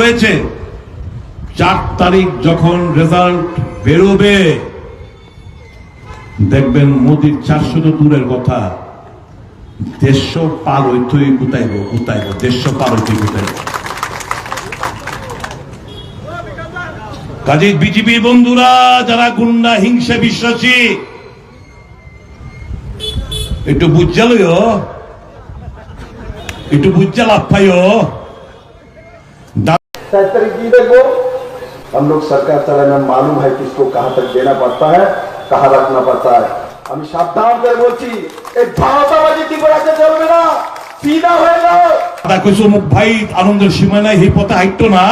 রয়েছে চার তারিখ যখন রেজাল্ট বেরোবে, দেখবেন মোদির চারশো তো দূরের কথা, দেড়শো পার ঐথই কুতাইব কুতাইব দেড়শো পার ঐথই কুতাইব কাজে বিজেপি বন্ধুরা, যারা গুন্ডা, হিংসা, বিশ্বাসী, একটু বুঝালয় একটু বুঝা লাভ तय तरीके देखो हम लोग सरकार चलाना मालूम है किसको कहां तक देना पड़ता है कहां रखना पड़ता है আমি সাবধান করে বলছি এই ভারতাবাজি ত্রিপুরাতে চলবে না সিধা হয়ে যাও দাদা কইছো মুখ ভাই আনন্দের সীমা নাই এই পথে হাইটো না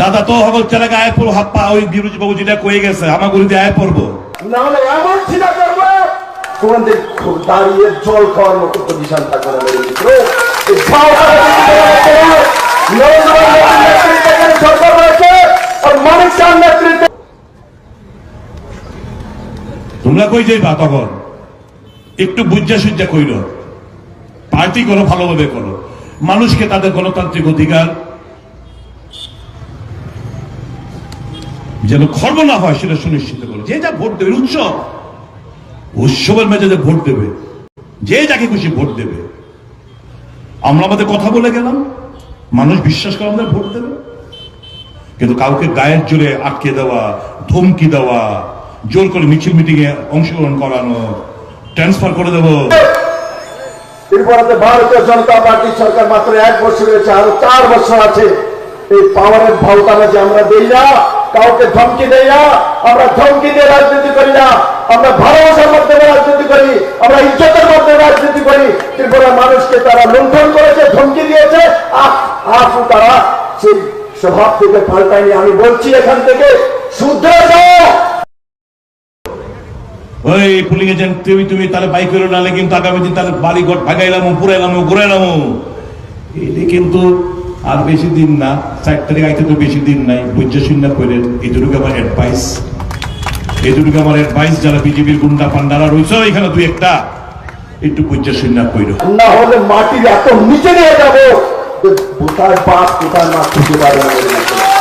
দাদা তো হবল চলে গায়ে পড়ো হাপ্পা ওই বিরোধী বাবু যেটা কয়ে গেছে আমার গুলিতে আয় পড়বো না হলে এমন সিধা করবে তোমাদের দাঁড়িয়ে জল খাওয়ার মতো পজিশন থাকবে না মিত্র তোমরা কই যাইবা তখন একটু বুঝা সুজ্জা কইল পার্টি করো, ভালোভাবে করো। মানুষকে তাদের গণতান্ত্রিক অধিকার যেন খর্ব না হয়, সেটা সুনিশ্চিত করো। যে যা ভোট দেবে, উৎসব। উৎসবের মেজাজে ভোট দেবে। যে যাকে খুশি ভোট দেবে। আমরা আমাদের কথা বলে গেলাম। মানুষ বিশ্বাস করে আমাদের ভোট দেবে। কিন্তু কাউকে গায়ের জোরে আটকে দেওয়া, ধমকি দেওয়া, জোর করে মিছিল মিটিং এ অংশগ্রহণ করানো ট্রান্সফার করে দেবো। ত্রিপুরাতে ভারতীয় জনতা পার্টির সরকার মাত্র এক বছর হয়েছে, আরও চার বছর আছে। এই পাওয়ারের ভাওতানা যে আমরা দেই না, কাউকে ধমকি দেই না, আমরা ধমকি দিয়ে রাজনীতি করি না। আমরা ভালোবাসার মধ্যে রাজনীতি করি, আমরা ইজ্জতের মধ্যে রাজনীতি করি, ত্রিপুরার মানুষকে তারা লুণ্ঠন করেছে, ধমকি দিয়েছে। আফু তারা সেই স্বভাব থেকে পাল্টায়নি, আমি বলছি এখান থেকে শুদ্ধ ওই তুমি তুমি তাহলে বাইক কিন্তু তাহলে বাড়ি ঘর কিন্তু আর বেশি দিন না চার তারিখ আইতে তো বেশি দিন নাই বুঝে শূন্য করে এটুকু আমার এটুকু আমার বাইশ যারা বিজেপির গুন্ডা পান্ডারা রয়েছে, এখানে দুই একটা একটু বুঝে শূন্য কইল না হলে মাটির এত নিচে নিয়ে যাব কোথায় বাপ কোথায় মা খুঁজে পাবে না।